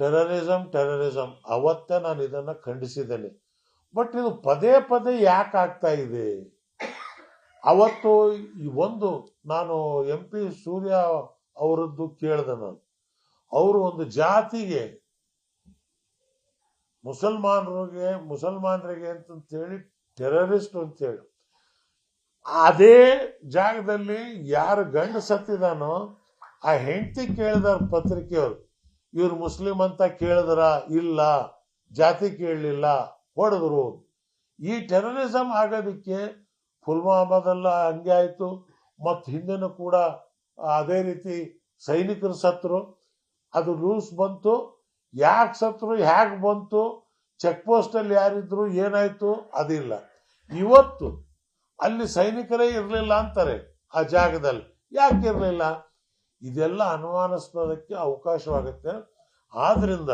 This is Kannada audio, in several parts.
Terrorism terrorism. ಅವತ್ತೇ ನಾನು ಇದನ್ನು ಖಂಡಿಸಿದ್ದೇನೆ. ಬಟ್ ಇದು ಪದೇ ಪದೇ ಯಾಕೆ ಆಗ್ತಾ ಇದೆ? ಅವತ್ತು ಒಂದು ನಾನು ಎಂ ಪಿ ಸೂರ್ಯ ಅವರದ್ದು ಕೇಳಿದೆ ನಾನು. ಅವರು ಒಂದು ಜಾತಿಗೆ ಮುಸಲ್ಮಾನರಿಗೆ ಮುಸಲ್ಮಾನರಿಗೆ ಅಂತಂತೇಳಿ ಟೆರರಿಸ್ಟ್ ಅಂತೇಳಿ. ಅದೇ ಜಾಗದಲ್ಲಿ ಯಾರು ಗಂಡು ಸತ್ತಿದಾನೋ ಆ ಹೆಂಡತಿ ಕೇಳಿದಾರ ಪತ್ರಿಕೆಯವರು ಇವ್ರು ಮುಸ್ಲಿಂ ಅಂತ ಕೇಳಿದ್ರ? ಇಲ್ಲ. ಜಾತಿ ಕೇಳಲಿಲ್ಲ. ಹೊಡೆದ್ರು. ಈ ಟೆರರಿಸಂ ಆಗೋದಕ್ಕೆ ಪುಲ್ವಾಮಾದಲ್ಲ ಹಂಗೆ ಆಯ್ತು. ಮತ್ತು ಹಿಂದೆನೂ ಕೂಡ ಅದೇ ರೀತಿ ಸೈನಿಕರು ಸತ್ರು. ಅದು ರೂಲ್ಸ್ ಬಂತು. ಯಾಕೆ ಸತ್ರು? ಹೇಗೆ ಬಂತು? ಚೆಕ್ ಪೋಸ್ಟ್ ಅಲ್ಲಿ ಯಾರಿದ್ರು ಏನಾಯ್ತು? ಅದಿಲ್ಲ. ಇವತ್ತು ಅಲ್ಲಿ ಸೈನಿಕರೇ ಇರಲಿಲ್ಲ ಅಂತಾರೆ ಆ ಜಾಗದಲ್ಲಿ. ಯಾಕೆ ಇರಲಿಲ್ಲ? ಇದೆಲ್ಲ ಅನುಮಾನಿಸೋದಕ್ಕೆ ಅವಕಾಶವಾಗುತ್ತೆ. ಆದ್ರಿಂದ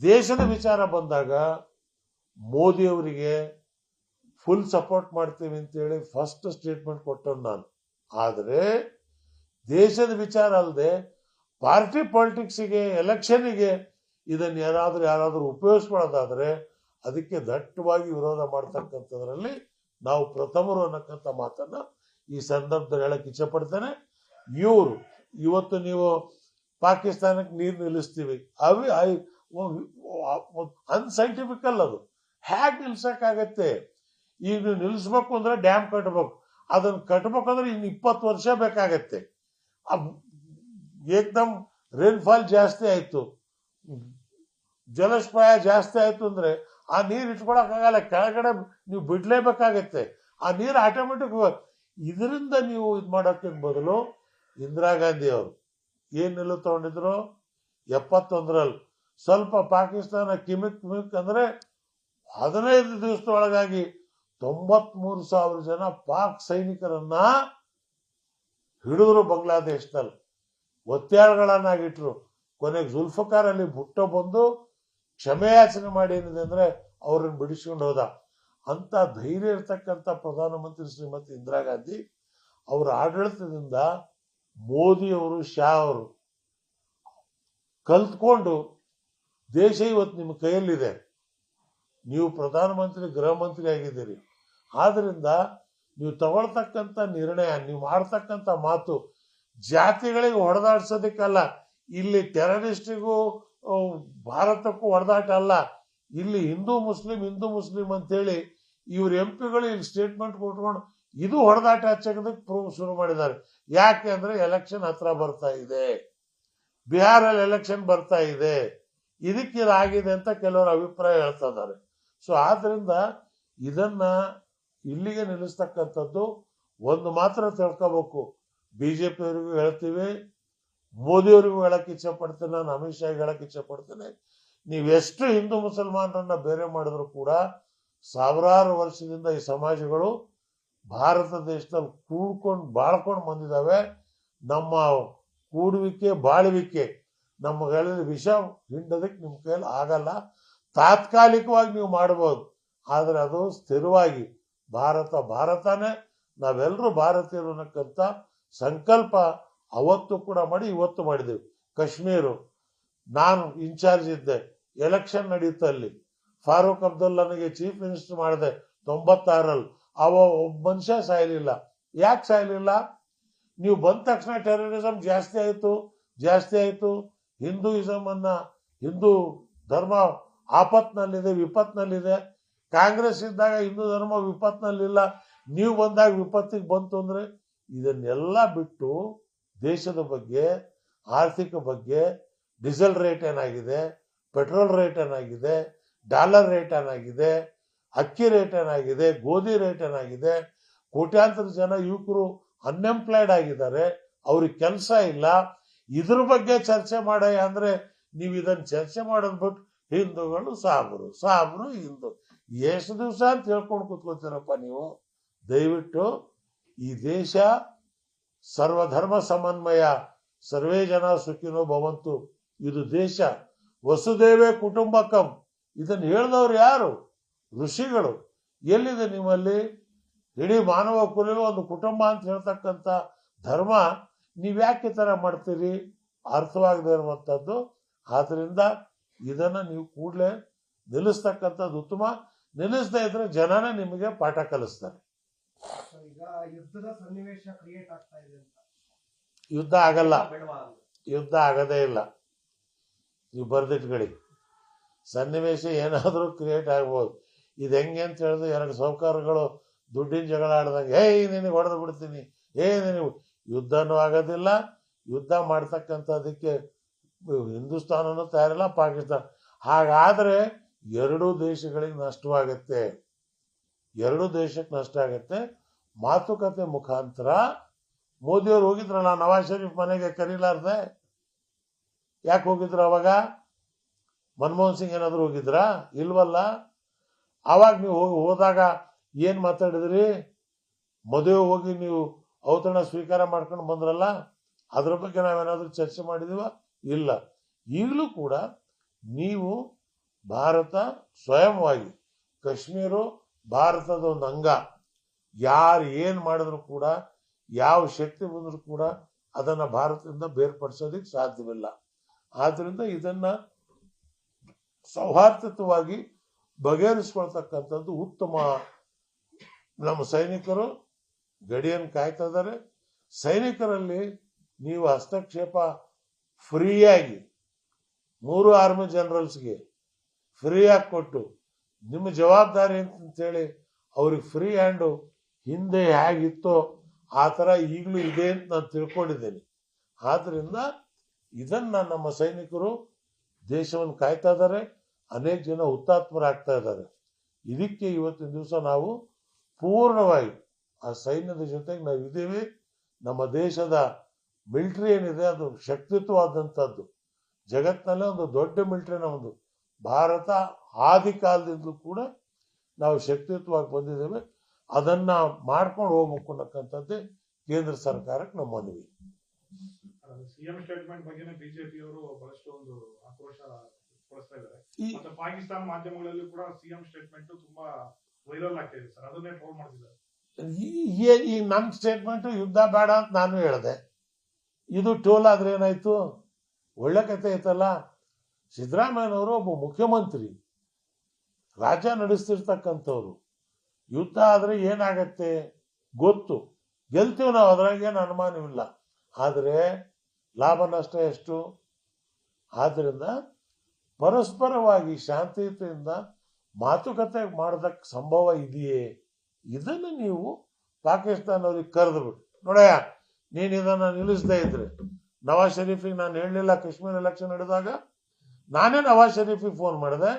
ದೇಶದ ವಿಚಾರ ಬಂದಾಗ ಮೋದಿಯವರಿಗೆ ಫುಲ್ ಸಪೋರ್ಟ್ ಮಾಡ್ತೀವಿ ಅಂತೇಳಿ ಫಸ್ಟ್ ಸ್ಟೇಟ್ಮೆಂಟ್ ಕೊಟ್ಟನು ನಾನು. ಆದರೆ ದೇಶದ ವಿಚಾರ ಅಲ್ಲದೆ ಪಾರ್ಟಿ ಪಾಲಿಟಿಕ್ಸಿಗೆ ಎಲೆಕ್ಷನ್ಗೆ ಇದನ್ನು ಯಾರಾದರೂ ಯಾರಾದರೂ ಉಪಯೋಗಿಸ್ಕೊಳ್ಳೋದಾದರೆ ಅದಕ್ಕೆ ದಟ್ಟವಾಗಿ ವಿರೋಧ ಮಾಡ್ತಕ್ಕಂಥದ್ರಲ್ಲಿ ನಾವು ಪ್ರಥಮರು ಅನ್ನಕ್ಕಂಥ ಮಾತನ್ನ ಈ ಸಂದರ್ಭದಲ್ಲಿ ಹೇಳಕ್ಕೆ ಇಚ್ಛಪಡ್ತೇನೆ ಇವರು ಇವತ್ತು ನೀವು ಪಾಕಿಸ್ತಾನಕ್ಕೆ ನೀರು ನಿಲ್ಲಿಸ್ತೀವಿ. ಅವಿ ಅಲ್ಲ ಅದು. ಹ್ಯಾಕ್ ನಿಲ್ಸಕ್ಕಾಗತ್ತೆ? ಈಗ ನೀವು ನಿಲ್ಲಿಸ್ಬೇಕು ಅಂದ್ರೆ ಡ್ಯಾಮ್ ಕಟ್ಟಬೇಕು ಅದನ್ನ ಕಟ್ಬೇಕಂದ್ರೆ ಇನ್ನು ಇಪ್ಪತ್ತು ವರ್ಷ ಬೇಕಾಗತ್ತೆ. ಏಕ್ದಮ್ ರೇನ್ಫಾಲ್ ಜಾಸ್ತಿ ಆಯ್ತು. ಜಲಸ್ಪಾಯ ಜಾಸ್ತಿ ಆಯ್ತು ಅಂದ್ರೆ ಆ ನೀರು ಇಟ್ಕೊಳಕ್ಕಾಗಲ್ಲ. ಕೆಳಗಡೆ ನೀವು ಬಿಡ್ಲೇಬೇಕಾಗತ್ತೆ. ಆ ನೀರು ಆಟೋಮೆಟಿಕ್ ಇದರಿಂದ ನೀವು ಇದು ಮಾಡೋಕ್ಕಿಂತ ಬದಲು ಇಂದಿರಾ ಗಾಂಧಿ ಅವರು. ಏನ್ ನಿಲ್ಲ ತಗೊಂಡಿದ್ರು? ಎಪ್ಪತ್ತೊಂದರಲ್ಲಿ. ಸ್ವಲ್ಪ ಪಾಕಿಸ್ತಾನ ಕಿಮಿಕ್ ಕಿಮಿಕ್ ಅಂದ್ರೆ ಹದಿನೈದು ದಿವಸದೊಳಗಾಗಿ ತೊಂಬತ್ಮೂರು ಸಾವಿರ ಜನ ಪಾಕ್ ಸೈನಿಕರನ್ನ ಹಿಡಿದ್ರು ಬಾಂಗ್ಲಾದೇಶದಲ್ಲಿ. ಒತ್ತಾಳಗಳನ್ನಾಗಿಟ್ರು ಕೊನೆಗೆ ಜುಲ್ಫಕಾರ್ ಅಲ್ಲಿ ಬುಟ್ಟ ಬಂದು ಕ್ಷಮೆಯಾಚನೆ ಮಾಡಿ ಏನಿದೆ ಅಂದ್ರೆ ಅವ್ರನ್ನ ಬಿಡಿಸ್ಕೊಂಡು ಹೋದ. ಅಂತ ಧೈರ್ಯ ಇರ್ತಕ್ಕಂಥ ಪ್ರಧಾನಮಂತ್ರಿ ಶ್ರೀಮತಿ ಇಂದಿರಾ ಗಾಂಧಿ ಅವರ ಆಡಳಿತದಿಂದ ಮೋದಿ ಅವರು, ಶಾ ಅವರು ಕಲ್ತ್ಕೊಂಡು ದೇಶ ಇವತ್ತು ನಿಮ್ಮ ಕೈಯಲ್ಲಿದೆ. ನೀವು ಪ್ರಧಾನಮಂತ್ರಿ, ಗೃಹ ಮಂತ್ರಿ ಆಗಿದ್ದೀರಿ. ಆದ್ರಿಂದ ನೀವು ತಗೊಳ್ತಕ್ಕಂಥ ನಿರ್ಣಯ, ನೀವು ಮಾಡ್ತಕ್ಕಂಥ ಮಾತು ಜಾತಿಗಳಿಗೆ ಹೊಡೆದಾಡ್ಸೋದಕ್ಕಲ್ಲ. ಇಲ್ಲಿ ಟೆರರಿಸ್ಟ್ಗೂ ಭಾರತಕ್ಕೂ ಹೊಡೆದಾಟ ಅಲ್ಲ. ಇಲ್ಲಿ ಹಿಂದೂ ಮುಸ್ಲಿಂ ಹಿಂದೂ ಮುಸ್ಲಿಂ ಅಂತೇಳಿ ಇವ್ರ ಎಂ ಪಿಗಳು ಇಲ್ಲಿ ಸ್ಟೇಟ್ಮೆಂಟ್ ಕೊಟ್ಕೊಂಡು ಇದು ಹೊಡೆದಾಟ ಹಚ್ಚೋದಕ್ಕೆ ಪ್ರೂವ್ ಶುರು ಮಾಡಿದ್ದಾರೆ. ಯಾಕೆ ಅಂದ್ರೆ ಎಲೆಕ್ಷನ್ ಹತ್ರ ಬರ್ತಾ ಇದೆ. ಬಿಹಾರಲ್ಲಿ ಎಲೆಕ್ಷನ್ ಬರ್ತಾ ಇದೆ. ಇದಕ್ಕೆ ಇದಾಗಿದೆ ಅಂತ ಕೆಲವರು ಅಭಿಪ್ರಾಯ ಹೇಳ್ತಾ ಇದ್ದಾರೆ. ಸೊ ಆದ್ರಿಂದ ಇದನ್ನ ಇಲ್ಲಿಗೆ ನಿಲ್ಲಿಸ್ತಕ್ಕಂಥದ್ದು ಒಂದು ಮಾತ್ರ ತಿಳ್ಕೋಬೇಕು. ಬಿಜೆಪಿ ಅವರಿಗೂ ಹೇಳ್ತೀವಿ, ಮೋದಿಯವರಿಗೂ ಹೇಳಕ್ ಇಚ್ಛೆ ಪಡ್ತೇನೆ, ನಾನು ಅಮಿತ್ ಶಾ ಹೇಳಕ್ ಇಚ್ಛೆ ಪಡ್ತೇನೆ. ನೀವೆಷ್ಟು ಹಿಂದೂ ಮುಸಲ್ಮಾನರನ್ನ ಬೇರೆ ಮಾಡಿದ್ರು ಕೂಡ ಸಾವಿರಾರು ವರ್ಷದಿಂದ ಈ ಸಮಾಜಗಳು ಭಾರತ ದೇಶದಲ್ಲಿ ಕೂಡ್ಕೊಂಡು ಬಾಳ್ಕೊಂಡು ಬಂದಿದ್ದಾವೆ. ನಮ್ಮ ಕೂಡುವಿಕೆ, ಬಾಳುವಿಕೆ ನಮ್ಮ ಕೈಯಲ್ಲಿ ವಿಷ ಹಿಂಡೋದಕ್ಕೆ ನಿಮ್ಮ ಕೈಯಲ್ಲಿ ಆಗಲ್ಲ. ತಾತ್ಕಾಲಿಕವಾಗಿ ನೀವು ಮಾಡಬಹುದು ಆದರೆ ಅದು ಸ್ಥಿರವಾಗಿ ಭಾರತ, ಭಾರತನೇ. ನಾವೆಲ್ಲರೂ ಭಾರತೀಯರು ಸಂಕಲ್ಪ ಅವತ್ತು ಕೂಡ ಮಾಡಿ ಇವತ್ತು ಮಾಡಿದೆವು. ಕಾಶ್ಮೀರು, ನಾನು ಇನ್ಚಾರ್ಜ್ ಇದ್ದೆ. ಎಲೆಕ್ಷನ್ ನಡೀತಲ್ಲಿ ಫಾರೂಕ್ ಅಬ್ದುಲ್ಲಾನಿಗೆ ಚೀಫ್ ಮಿನಿಸ್ಟರ್ ಮಾಡಿದೆ ತೊಂಬತ್ತಾರಲ್ಲಿ ಅವ ಒಬ್ಬ ಮನುಷ್ಯ ಸಾಯಲಿಲ್ಲ. ಯಾಕೆ ಸಾಯಲಿಲ್ಲ? ನೀವು ಬಂದ ತಕ್ಷಣ ಟೆರರಿಸಂ ಜಾಸ್ತಿ ಆಯ್ತು ಜಾಸ್ತಿ ಆಯ್ತು. ಹಿಂದೂಯಿಸಮ್ ಅನ್ನ ಹಿಂದೂ ಧರ್ಮ ಆಪತ್ನಲ್ಲಿದೆ, ವಿಪತ್ನಲ್ಲಿದೆ. ಕಾಂಗ್ರೆಸ್ ಇದ್ದಾಗ ಹಿಂದೂ ಧರ್ಮ ವಿಪತ್ನಲ್ಲಿಲ್ಲ. ನೀವು ಬಂದಾಗ ವಿಪತ್ತಿಗೆ ಬಂತು ಅಂದ್ರೆ ಇದನ್ನೆಲ್ಲ ಬಿಟ್ಟು ದೇಶದ ಬಗ್ಗೆ, ಆರ್ಥಿಕ ಬಗ್ಗೆ ಡೀಸೆಲ್ ರೇಟ್ ಏನಾಗಿದೆ, ಪೆಟ್ರೋಲ್ ರೇಟ್ ಏನಾಗಿದೆ, ಡಾಲರ್ ರೇಟ್ ಏನಾಗಿದೆ ಅಕ್ಕಿ ರೇಟ್ ಏನಾಗಿದೆ ಗೋಧಿ ರೇಟ್ ಏನಾಗಿದೆ ಕೋಟ್ಯಾಂತರ ಜನ ಯುವಕರು ಅನ್ಎಂಪ್ಲಾಯ್ಡ್ ಆಗಿದ್ದಾರೆ. ಅವ್ರಿಗೆ ಕೆಲಸ ಇಲ್ಲ. ಇದ್ರ ಬಗ್ಗೆ ಚರ್ಚೆ ಮಾಡ ಅಂದ್ರೆ ನೀವು ಇದನ್ನ ಚರ್ಚೆ ಮಾಡೋದ್ ಬಿಟ್ಟು ಹಿಂದೂಗಳು ಸಾಬ್ರು ಸಾಬ್ರು ಹಿಂದೂ. ಎಷ್ಟು ದಿವಸ ಅಂತ ಹೇಳ್ಕೊಂಡು ಕೂತ್ಕೋತೀರಪ್ಪ ನೀವು? ದಯವಿಟ್ಟು ಈ ದೇಶ ಸರ್ವಧರ್ಮ ಸಮನ್ವಯ, ಸರ್ವೇ ಜನ ಸುಖಿನೋ ಭವಂತು. ಇದು ದೇಶ. ವಸುದೇವೇ ಕುಟುಂಬಕಂ. ಇದನ್ನು ಹೇಳಿದವ್ರು ಯಾರು? ಋಷಿಗಳು ಎಲ್ಲಿದೆ ನಿಮ್ಮಲ್ಲಿ? ಇಡೀ ಮಾನವ ಕುಲವೇ ಒಂದು ಕುಟುಂಬ ಅಂತ ಹೇಳ್ತಕ್ಕಂಥ ಧರ್ಮ ನೀವ್ಯಾಕೆ ಈ ಥರ ಮಾಡ್ತೀರಿ? ಅರ್ಥವಾಗದೇ ಇರುವಂಥದ್ದು. ಆದ್ದರಿಂದ ಇದನ್ನು ನೀವು ಕೂಡಲೇ ನಿಲ್ಲಿಸ್ತಕ್ಕಂಥದ್ದು ಉತ್ತಮ. ನಿಲ್ಲಿಸದೇ ಇದ್ರೆ ಜನನೇ ನಿಮಗೆ ಪಾಠ ಕಲಿಸ್ತಾರೆ. ಯುದ್ಧ ಆಗಲ್ಲ. ಯುದ್ಧ ಆಗದೇ ಇಲ್ಲ. ನೀವು ಬರ್ದಿಟ್ಕೊಳ್ಳಿ. ಸನ್ನಿವೇಶ ಏನಾದರೂ ಕ್ರಿಯೇಟ್ ಆಗ್ಬೋದು. ಇದು ಹೆಂಗೆ ಅಂತ ಹೇಳಿದ್ರೆ ಎರಡು ಸೌಕರ್ಯಗಳು, ದುಡ್ಡಿನ ಜಗಳ ಆಡ್ದಂಗೆ, ಏಯ್, ನಿನಗೆ ಹೊಡೆದು ಬಿಡ್ತೀನಿ, ಏ, ನಿನಗೆ ಯುದ್ಧನೂ ಆಗೋದಿಲ್ಲ. ಯುದ್ಧ ಮಾಡ್ತಕ್ಕಂಥದ್ದಕ್ಕೆ ಹಿಂದೂಸ್ತಾನನೂ ತಯಾರಿಲ್ಲ, ಪಾಕಿಸ್ತಾನ. ಹಾಗಾದರೆ ಎರಡೂ ದೇಶಗಳಿಗೆ ನಷ್ಟವಾಗುತ್ತೆ. ಎರಡೂ ದೇಶಕ್ಕೆ ನಷ್ಟ ಆಗುತ್ತೆ. ಮಾತುಕತೆ ಮುಖಾಂತರ ಮೋದಿಯವ್ರು ಹೋಗಿದ್ರಲ್ಲ, ನವಾಜ್ ಶರೀಫ್ ಮನೆಗೆ ಕರೀಲಾರ್ದೆ? ಯಾಕೆ ಹೋಗಿದ್ರು ಅವಾಗ? ಮನಮೋಹನ್ ಸಿಂಗ್ ಏನಾದರೂ ಹೋಗಿದ್ರಾ? ಇಲ್ವಲ್ಲ? ಆವಾಗ ನೀವು ಹೋಗಿ ಹೋದಾಗ ಏನ್ ಮಾತಾಡಿದ್ರಿ? ಮದುವೆ ಹೋಗಿ ನೀವು ಔತಣ ಸ್ವೀಕಾರ ಮಾಡ್ಕೊಂಡು ಬಂದ್ರಲ್ಲ, ಅದ್ರ ಬಗ್ಗೆ ನಾವೇನಾದ್ರೂ ಚರ್ಚೆ ಮಾಡಿದೀವ? ಇಲ್ಲ. ಈಗಲೂ ಕೂಡ ನೀವು ಭಾರತ ಸ್ವಯಂವಾಗಿ, ಕಾಶ್ಮೀರ ಭಾರತದ ಒಂದು ಅಂಗ, ಯಾರು ಏನು ಮಾಡಿದ್ರು ಕೂಡ, ಯಾವ ಶಕ್ತಿ ಬಂದರೂ ಕೂಡ ಅದನ್ನ ಭಾರತದಿಂದ ಬೇರ್ಪಡಿಸೋದಿಕ್ ಸಾಧ್ಯವಿಲ್ಲ. ಆದ್ದರಿಂದ ಇದನ್ನ ಸೌಹಾರ್ದಯುತವಾಗಿ ಬಗೆಹರಿಸ್ಕೊಳ್ತಕ್ಕಂಥದ್ದು ಉತ್ತಮ. ನಮ್ಮ ಸೈನಿಕರು ಗಡಿಯನ್ನು ಕಾಯ್ತಾ ಇದ್ದಾರೆ. ಸೈನಿಕರಲ್ಲಿ ನೀವು ಹಸ್ತಕ್ಷೇಪ ಫ್ರೀಯಾಗಿ, ಮೂರು ಆರ್ಮಿ ಜನರಲ್ಸ್ಗೆ ಫ್ರೀಯಾಗಿ ಕೊಟ್ಟು, ನಿಮ್ಮ ಜವಾಬ್ದಾರಿ ಅಂತೇಳಿ ಅವ್ರಿಗೆ ಫ್ರೀ ಹ್ಯಾಂಡು ಹಿಂದೆ ಹೇಗಿತ್ತೋ ಆ ಥರ ಈಗಲೂ ಇದೆ ಅಂತ ನಾನು ತಿಳ್ಕೊಂಡಿದ್ದೇನೆ. ಆದ್ದರಿಂದ ಇದನ್ನು ನಮ್ಮ ಸೈನಿಕರು ದೇಶವನ್ನು ಕಾಯ್ತಾ ಇದ್ದಾರೆ. ಅನೇಕ ಜನ ಹುತಾತ್ಮರಾಗ್ತಾ ಇದ್ದಾರೆ. ಇದಕ್ಕೆ ಇವತ್ತಿನ ದಿವಸ ನಾವು ಪೂರ್ಣವಾಗಿ ಆ ಸೈನ್ಯದ ಜೊತೆಗೆ ನಾವು ಇದ್ದೀವಿ. ನಮ್ಮ ದೇಶದ ಮಿಲಿಟರಿ ಏನಿದೆ, ಅದು ಶಕ್ತಿತ್ವವಾದಂಥದ್ದು. ಜಗತ್ತಿನಲ್ಲೇ ಒಂದು ದೊಡ್ಡ ಮಿಲಿಟರಿ ನಮ್ಮದು ಭಾರತ ಆದಿ ಕಾಲದಿಂದಲೂ ಕೂಡ ನಾವು ಶಕ್ತಿಯುತವಾಗಿ ಬಂದಿದ್ದೇವೆ. ಅದನ್ನ ಮಾಡ್ಕೊಂಡು ಹೋಗ್ಬೇಕು ಅನ್ನಕ್ಕಂಥದ್ದೇ ಕೇಂದ್ರ ಸರ್ಕಾರಕ್ಕೆ ನಮ್ಮ ಮನವಿ. ಸಿಎಂ ಸ್ಟೇಟ್ಮೆಂಟ್ ಬಹಳಷ್ಟು ಒಂದು ಆಕ್ರೋಶ ಪಡಿಸ್ತಾ ಇದ್ದಾರೆ. ಮತ್ತೆ ಪಾಕಿಸ್ತಾನ ಮಾಧ್ಯಮಗಳಲ್ಲಿ ಕೂಡ ಸಿಎಂ ಸ್ಟೇಟ್ಮೆಂಟ್ ತುಂಬಾ ವೈರಲ್ ಆಗ್ತಾ ಇದೆ ಸರ್. ಅದನ್ನೇ ಟ್ರೋಲ್ ಮಾಡ್ತಿದ್ದಾರೆ. ಈ- ನನ್ನ ಸ್ಟೇಟ್ಮೆಂಟ್ ಯುದ್ಧ ಬೇಡ ಅಂತ ನಾನು ಹೇಳಿದೆ. ಇದು ಟೋಲ್ ಆದ್ರೆ ಏನಾಯ್ತು? ಒಳ್ಳೆ ಕತೆ ಐತಲ್ಲ. ಸಿದ್ದರಾಮಯ್ಯನವರು ಒಬ್ಬ ಮುಖ್ಯಮಂತ್ರಿ. ರಾಜ್ಯ ನಡೆಸ್ತಿರ್ತಕ್ಕಂಥವ್ರು. ಯುದ್ಧ ಆದ್ರೆ ಏನಾಗತ್ತೆ? ಗೊತ್ತು. ಗೆಲ್ತೀವಿ ನಾವು ಅದ್ರಾಗ ಏನು ಅನುಮಾನವಿಲ್ಲ. ಆದರೆ ಲಾಭ ನಷ್ಟ ಎಷ್ಟು? ಆದ್ರಿಂದ ಪರಸ್ಪರವಾಗಿ ಶಾಂತಿಯುತೆಯಿಂದ ಮಾತುಕತೆ ಮಾಡೋದಕ್ಕೆ ಸಂಭವ ಇದೆಯೇ? ಇದನ್ನು ನೀವು ಪಾಕಿಸ್ತಾನವ್ರಿಗೆ ಕರೆದು ಬಿಟ್ಟು ನೋಡಯ್ಯ, ನೀನು ಇದನ್ನು ನಿಲ್ಲಿಸದೇ ಇದ್ರೆ. ನವಾಜ್ ಶರೀಫಿಗೆ ನಾನು ಹೇಳಲಿಲ್ಲ ಕಾಶ್ಮೀರ್ ಎಲೆಕ್ಷನ್ ನಡೆದಾಗ? ನಾನೇ ನವಾಜ್ ಶರೀಫಿಗೆ ಫೋನ್ ಮಾಡಿದೆ.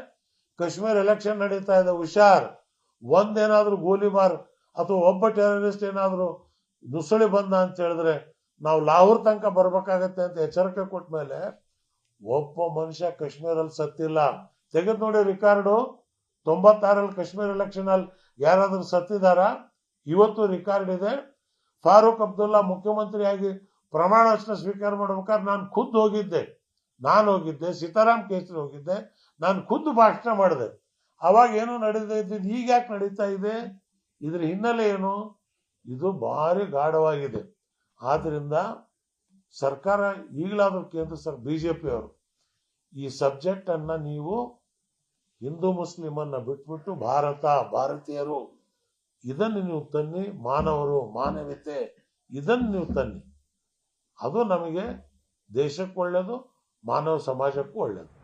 ಕಾಶ್ಮೀರ್ ಎಲೆಕ್ಷನ್ ನಡೀತಾ ಇದೆ, ಹುಷಾರ್. ಒಂದೇನಾದ್ರೂ ಗೋಲಿಬಾರ್ ಅಥವಾ ಒಬ್ಬ ಟೆರರಿಸ್ಟ್ ಏನಾದ್ರೂ ನುಸುಳಿ ಬಂದ ಅಂತ ಹೇಳಿದ್ರೆ ನಾವು ಲಾಹೋರ್ ತನಕ ಬರ್ಬೇಕಾಗತ್ತೆ ಅಂತ ಎಚ್ಚರಿಕೆ ಕೊಟ್ಟ ಮೇಲೆ ಒಬ್ಬ ಮನುಷ್ಯ ಕಾಶ್ಮೀರಲ್ಲಿ ಸತ್ತಿಲ್ಲ. ತೆಗೆದು ನೋಡಿ ರಿಕಾರ್ಡು ತೊಂಬತ್ತಾರಲ್ಲಿ ಕಾಶ್ಮೀರ್ ಎಲೆಕ್ಷನ್ ಅಲ್ಲಿ ಯಾರಾದರೂ ಸತ್ತಿದಾರ? ಇವತ್ತು ರಿಕಾರ್ಡ್ ಇದೆ. ಫಾರೂಕ್ ಅಬ್ದುಲ್ಲಾ ಮುಖ್ಯಮಂತ್ರಿಯಾಗಿ ಪ್ರಮಾಣ ವಚನ ಸ್ವೀಕಾರ ಮಾಡ್ಬೇಕಾದ್ರೆ ನಾನು ಖುದ್ದು ಹೋಗಿದ್ದೆ. ನಾನು ಹೋಗಿದ್ದೆ, ಸೀತಾರಾಮ್ ಕೇಸರಿ ಹೋಗಿದ್ದೆ, ನಾನು ಖುದ್ದು ಭಾಷಣ ಮಾಡಿದೆ. ಅವಾಗ ಏನು ನಡೀತಾ ಇದ್ದಿದ್ದು ಈಗ ಯಾಕೆ ನಡೀತಾ ಇದೆ? ಇದ್ರ ಹಿನ್ನೆಲೆ ಏನು? ಇದು ಭಾರಿ ಗಾಢವಾಗಿದೆ. ಆದ್ರಿಂದ ಸರ್ಕಾರ ಈಗಲಾದ್ರೂ ಕೇಂದ್ರ ಸರ್, ಬಿಜೆಪಿ ಅವರು, ಈ ಸಬ್ಜೆಕ್ಟ್ ಅನ್ನ ನೀವು ಹಿಂದೂ ಅನ್ನ ಬಿಟ್ಬಿಟ್ಟು ಭಾರತ, ಭಾರತೀಯರು, ಇದನ್ನು ನೀವು ತನ್ನಿ, ಮಾನವರು, ಮಾನವೀಯತೆ, ಇದನ್ನು ನೀವು ತನ್ನಿ. ಅದು ನಮಗೆ ದೇಶಕ್ಕೂ ಒಳ್ಳೆಯದು ಮಾನವ ಸಮಾಜಕ್ಕೂ ಒಳ್ಳೆಯದು